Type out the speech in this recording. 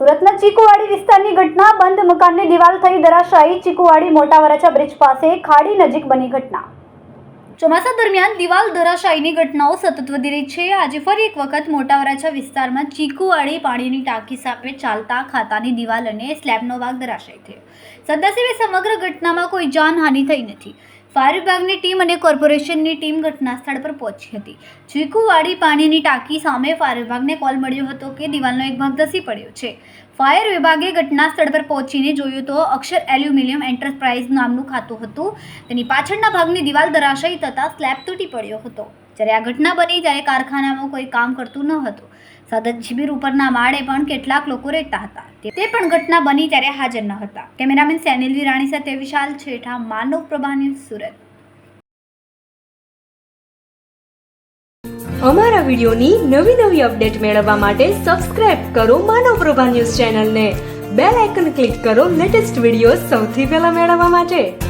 સુરતના ચીકુવાડી વિસ્તારની ઘટના, બંધ મકાનની દિવાલ થઈ ધરાશાયી ચીકુવાડી મોટા બ્રિજ પાસે ખાડી નજીક બની ઘટના. ચોમાસા દરમિયાન દિવાલ ધરાશાયીની ઘટનાઓ સતત વધી રહી છે. આજે ફરી એક વખત મોટા વરાછા વિસ્તારમાં ચીકુવાડી પાણીની ટાંકી સામે ચાલતા ખાતાની દિવાલ અને સ્લેબનો ભાગ ધરાશાય થયો. સદનસીબે સમગ્ર ઘટનામાં કોઈ જાનહાનિ થઈ નથી. ફાયર વિભાગની ટીમ અને કોર્પોરેશનની ટીમ ઘટના સ્થળ પર પહોંચી હતી. ચીકુવાડી પાણીની ટાંકી સામે ફાયર વિભાગને કોલ મળ્યો હતો કે દિવાલનો એક ભાગ ધસી પડ્યો છે. ફાયર વિભાગે ઘટના સ્થળ પર પહોંચીને જોયું તો અક્ષર એલ્યુમિનિયમ એન્ટરપ્રાઇઝ નામનું ખાતું હતું. તેની પાછળના ભાગની દિવાલ ધરાશાયી થતાં સ્લેબ તૂટી પડ્યો હતો. જ્યારે આ ઘટના બની, ત્યારે કારખાનામાં કોઈ કામ કરતું ન હતું. સતત શિબિર ઉપરના માળે પણ કેટલાક લોકો રહેતા હતા. તે પણ ઘટના બની ત્યારે હાજર ન હતા. કેમેરામેન સેનિલ વિરાણી સાથે વિશાલ છેઠા, માનવ પ્રભા ન્યૂઝ સુરત. અમારા વિડીયોની નવી નવી અપડેટ મેળવવા માટે સબસ્ક્રાઇબ કરો માનવ પ્રભા ન્યૂઝ ચેનલને. બેલ આઇકન ક્લિક કરો લેટેસ્ટ વીડિયો સૌથી પહેલા મેળવવા માટે.